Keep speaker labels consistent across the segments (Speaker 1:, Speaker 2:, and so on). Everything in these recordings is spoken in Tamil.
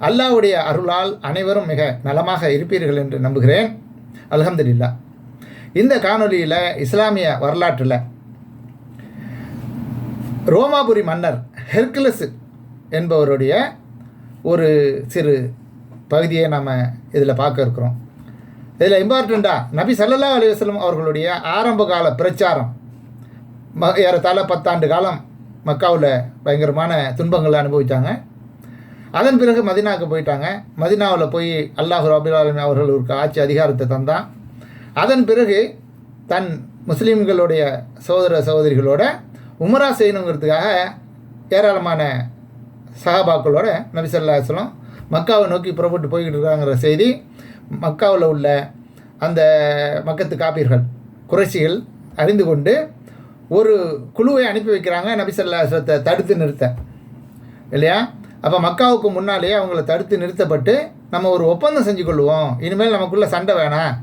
Speaker 1: அல்லாவுடைய அருளால் அனைவரும் மிக நலமாக இருப்பீர்கள் என்று நம்புகிறேன். அலகம்துல்லா இந்த காணொலியில் இஸ்லாமிய வரலாற்றில் ரோமாபுரி மன்னர் ஹெர்குலஸ் என்பவருடைய ஒரு சிறு பகுதியை நாம் இதில் பார்க்க இருக்கிறோம். இதில் இம்பார்ட்டண்ட்டாக நபி சல்லல்லா அலுவலம் அவர்களுடைய ஆரம்ப கால பிரச்சாரம் ம ஏறத்தாழ பத்தாண்டு காலம் மக்காவில் பயங்கரமான துன்பங்களை அனுபவித்தாங்க அதன் பிறகு மதினாவுக்கு போயிட்டாங்க. மதினாவில் போய் அல்லாஹ் ரபுல்லாலின் அவர்களுக்கு ஆட்சி அதிகாரத்தை தந்தான். அதன் பிறகு தன் முஸ்லீம்களுடைய சகோதர சகோதரிகளோட உமரா செய்யணுங்கிறதுக்காக ஏராளமான சஹாபாக்களோட நபிசல்லாஸ்லம் மக்காவை நோக்கி புறப்பட்டு போய்கிட்டு இருக்காங்கிற செய்தி மக்காவில் உள்ள அந்த மக்கத்து காப்பீர்கள் குறைச்சிகள் அறிந்து கொண்டு ஒரு குழுவை அனுப்பி வைக்கிறாங்க. நபிசல்லாஸ்லத்தை தடுத்து நிறுத்த. இல்லையா? அப்போ மக்காவுக்கு முன்னாலேயே அவங்கள தடுத்து நிறுத்தப்பட்டு நம்ம ஒரு ஒப்பந்தம் செஞ்சு கொள்வோம் இனிமேல் நமக்குள்ளே சண்டை வேணாம்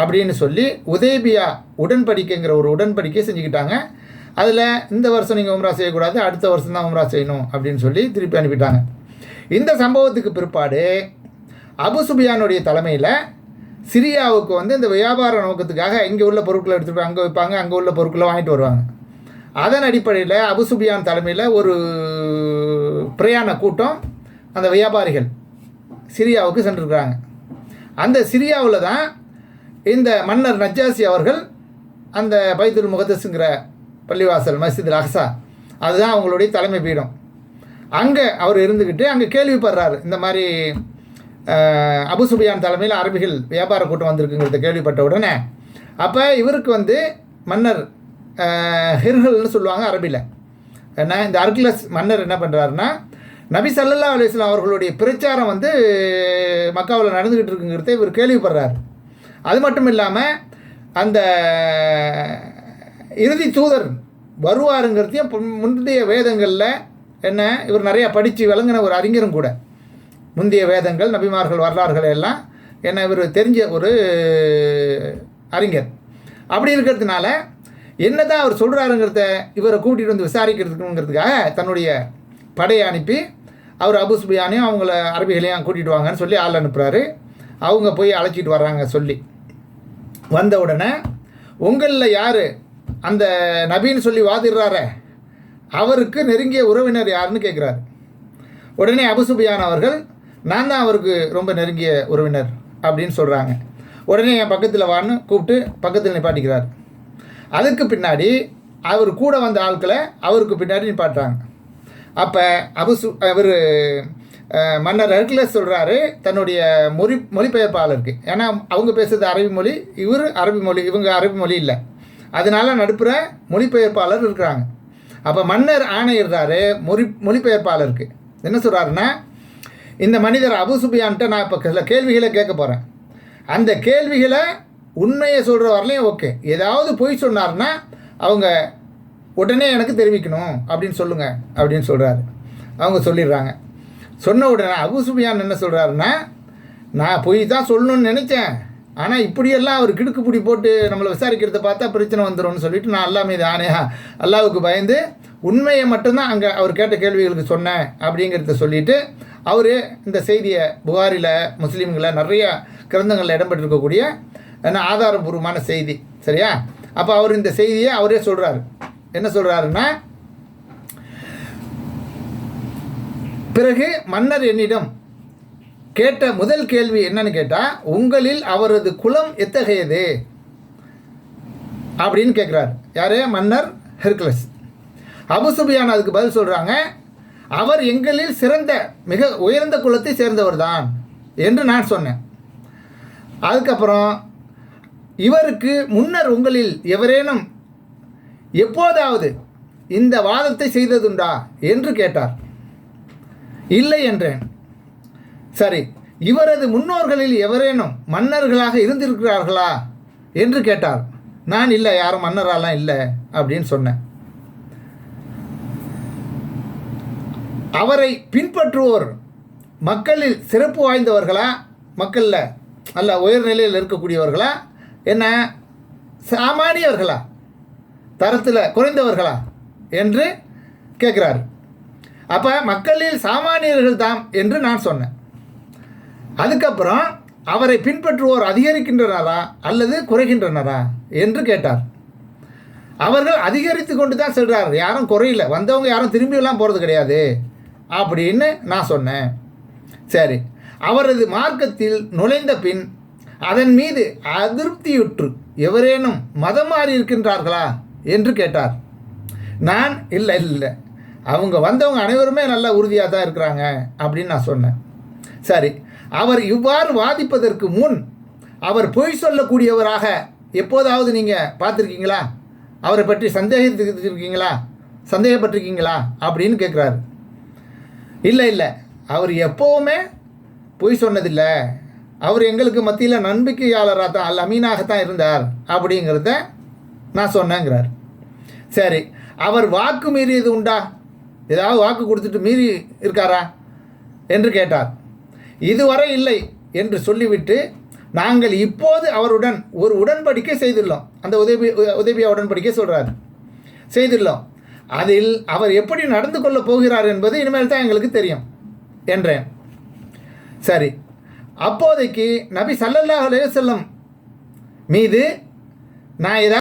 Speaker 1: அப்படின்னு சொல்லி உதேபியா உடன்படிக்கைங்கிற ஒரு உடன்படிக்கை செஞ்சுக்கிட்டாங்க. அதில் இந்த வருஷம் நீங்கள் உம்ரா செய்யக்கூடாது அடுத்த வருஷம் தான் உம்ரா செய்யணும் அப்படின்னு சொல்லி திருப்பி அனுப்பிட்டாங்க. இந்த சம்பவத்துக்கு பிற்பாடு அபு சுபியானுடைய தலைமையில் சிரியாவுக்கு வந்து இந்த வியாபார நோக்கத்துக்காக இங்கே உள்ள பொருட்களை எடுத்துகிட்டு அங்கே வைப்பாங்க அங்கே உள்ள பொருட்களை வாங்கிட்டு வருவாங்க. அதன் அடிப்படையில் அபு சுபியான் தலைமையில் ஒரு பிரயாண கூட்டம் அந்த வியாபாரிகள் சிரியாவுக்கு சென்றிருக்கிறாங்க. அந்த சிரியாவில் தான் இந்த மன்னர் நஜாசி அவர்கள் அந்த பைத்துல் முகதஸுங்கிற பள்ளிவாசல் மஸ்ஜித் அஹ்சா அதுதான் அவங்களுடைய தலைமை பீடம். அங்கே அவர் இருந்துக்கிட்டு அங்கே கேள்விப்படுறாரு இந்த மாதிரி அபு சுபியான் தலைமையில் அரபிகள் வியாபார கூட்டம் வந்திருக்குங்கிறத கேள்விப்பட்ட உடனே அப்போ இவருக்கு வந்து மன்னர் ஹிர்கள்னு சொல்லுவாங்க அரபியில் ஏன்னா இந்த அர்கிலஸ் மன்னர் என்ன பண்ணுறாருன்னா நபி சல்லல்லா அலிஸ்லாம் அவர்களுடைய பிரச்சாரம் வந்து மக்காவில் நடந்துக்கிட்டு இருக்குங்கிறத இவர் கேள்விப்படுறாரு. அது மட்டும் இல்லாமல் அந்த இறுதி தூதர் வருவாருங்கிறதையும் முந்தைய வேதங்களில் என்ன இவர் நிறையா படித்து விளங்கின ஒரு அறிஞரும் கூட. முந்தைய வேதங்கள் நபிமார்கள் வரலாறுகள் எல்லாம் என்ன இவர் தெரிஞ்ச ஒரு அறிஞர். அப்படி இருக்கிறதுனால என்னதான் அவர் சொல்கிறாருங்கிறத இவரை கூட்டிகிட்டு வந்து விசாரிக்கிறதுக்குங்கிறதுக்காக தன்னுடைய படையை அனுப்பி அவர் அபுஸ்பியானையும் அவங்கள அரபிகளையும் கூட்டிகிட்டு வாங்கன்னு சொல்லி ஆள் அனுப்புகிறாரு அவங்க போய் அழைச்சிட்டு வர்றாங்க சொல்லி. வந்த உடனே உங்களில் யார்? அந்த நபின்னு சொல்லி வாதிடுறார. அவருக்கு நெருங்கிய உறவினர் யாருன்னு கேட்குறாரு உடனே அபுசுபியான் அவர்கள் நான் தான் அவருக்கு ரொம்ப நெருங்கிய உறவினர் அப்படின்னு சொல்கிறாங்க உடனே என் பக்கத்தில் வான்னு கூப்பிட்டு பக்கத்தில் நிப்பாட்டிக்கிறார். அதுக்கு பின்னாடி அவர் கூட வந்த ஆட்களை அவருக்கு பின்னாடி நிப்பாட்டுறாங்க. அப்போ அபுசு அவர் மன்னர் ஹெர்குலஸ் சொல்கிறாரு தன்னுடைய மொழி மொழிபெயர்ப்பாளருக்கு. ஏன்னா அவங்க பேசுறது அரபி மொழி இவர் அரபி மொழி இவங்க அரபி மொழி இல்லை. அதனால நடுப்புற மொழிபெயர்ப்பாளர் இருக்கிறாங்க. அப்போ மன்னர் ஆணையிடுறாரு மொழி மொழிபெயர்ப்பாளருக்கு. என்ன சொல்கிறாருன்னா இந்த மனிதர் அபு சுபியான்ட்ட நான் இப்போ சில கேள்விகளை கேட்க போகிறேன் அந்த கேள்விகளை உண்மையை சொல்கிற வரலையும் ஓகே ஏதாவது பொய் சொன்னார்னா அவங்க உடனே எனக்கு தெரிவிக்கணும் அப்படின்னு சொல்லுங்கள் அப்படின்னு சொல்கிறாரு அவங்க சொல்லிடுறாங்க. சொன்ன உடனே அபு சுபியான் என்ன சொல்கிறாருன்னா நான் பொய் தான் சொல்லணும்னு நினச்சேன். ஆனால் இப்படியெல்லாம் அவர் கிடுக்கு பிடி போட்டு நம்மளை விசாரிக்கிறத பார்த்தா பிரச்சனை வந்துடும்னு சொல்லிட்டு நான் அல்லா மீது ஆணையா அல்லாவுக்கு பயந்து உண்மையை மட்டும்தான் அங்கே அவர் கேட்ட கேள்விகளுக்கு சொன்னேன் அப்படிங்கிறத சொல்லிவிட்டு அவர் இந்த செய்தியை புகாரில் முஸ்லீம்களில் நிறைய கிரந்தங்களில் இடம்பெற்றிருக்கக்கூடிய என்ன ஆதாரபூர்வமான செய்தி சரியா? அப்போ அவர் இந்த செய்தியை அவரே சொல்கிறாரு என்ன சொல்கிறாருன்னா பிறகு மன்னர் என்னிடம் கேட்ட முதல் கேள்வி என்னன்னு கேட்டால் உங்களில் அவரது குலம் எத்தகையது? அப்படின்னு கேட்குறாரு யாரே? மன்னர் ஹெர்குலஸ் அபுசுபியான் அதுக்கு பதில் சொல்கிறாங்க அவர் எங்களில் சிறந்த மிக உயர்ந்த குலத்தை சேர்ந்தவர் தான் என்று நான் சொன்னேன். அதுக்கப்புறம் இவருக்கு முன்னர் உங்களில் எவரேனும் எப்போதாவது இந்த வாதத்தை செய்ததுண்டா என்று கேட்டார். இல்லை என்றேன். சரி இவரது முன்னோர்களில் எவரேனும் மன்னர்களாக இருந்திருக்கிறார்களா என்று கேட்டார். நான் இல்லை யாரும் மன்னராலாம் இல்லை அப்படின்னு சொன்னேன். அவரை பின்பற்றுவோர் மக்களில் சிறப்பு வாய்ந்தவர்களா? மக்களில் அல்ல உயர்நிலையில் இருக்கக்கூடியவர்களா? என்ன? சாமானியர்களா? தரத்தில் குறைந்தவர்களா? என்று கேட்குறாரு. அப்போ மக்களில் சாமானியர்கள் தாம் என்று நான் சொன்னேன். அதுக்கப்புறம் அவரை பின்பற்றுவோர் அதிகரிக்கின்றனரா? அல்லது குறைகின்றனரா? என்று கேட்டார். அவர்கள் அதிகரித்து கொண்டு தான் செல்கிறார் யாரும் குறையில. வந்தவங்க யாரும் திரும்பியெல்லாம் போகிறது கிடையாது. அப்படின்னு நான் சொன்னேன். சரி. அவரது மார்க்கத்தில் நுழைந்த பின் அதன் மீது அதிருப்தியுற்று எவரேனும் மதம் மாறி இருக்கின்றார்களா என்று கேட்டார். நான் இல்லை இல்லை. அவங்க வந்தவங்க அனைவருமே நல்ல உறுதியாக தான் இருக்கிறாங்க அப்படின்னு நான் சொன்னேன். சரி அவர் இவ்வாறு வாதிப்பதற்கு முன் அவர் பொய் சொல்லக்கூடியவராக எப்போதாவது நீங்கள் பார்த்துருக்கீங்களா? அவரை பற்றி சந்தேகித்திருக்கீங்களா? சந்தேகப்பட்டிருக்கீங்களா? அப்படின்னு கேட்குறாரு. இல்லை இல்லை. அவர் எப்போவுமே பொய் சொன்னதில்லை. அவர் எங்களுக்கு மத்தியில் நம்பிக்கையாளராக தான் அல் அமீனாகத்தான் இருந்தார் அப்படிங்கிறத நான் சொன்னேங்கிறார். சரி அவர் வாக்கு மீறியது உண்டா? ஏதாவது வாக்கு கொடுத்துட்டு மீறி இருக்காரா என்று கேட்டார். இதுவரை இல்லை என்று சொல்லிவிட்டு நாங்கள் இப்போது அவருடன் ஒரு உடன்படிக்கை செய்துள்ளோம். அந்த உதவி உதவியா உடன்படிக்கை சொல்கிறார் செய்துள்ளோம். அதில் அவர் எப்படி நடந்து கொள்ளப் போகிறார் என்பது இனிமேல் தான் எங்களுக்கு தெரியும் என்றேன். சரி அப்போதைக்கு நபி சல்லல்லாஹ் அலைஹி மீது நான் ஏதாவது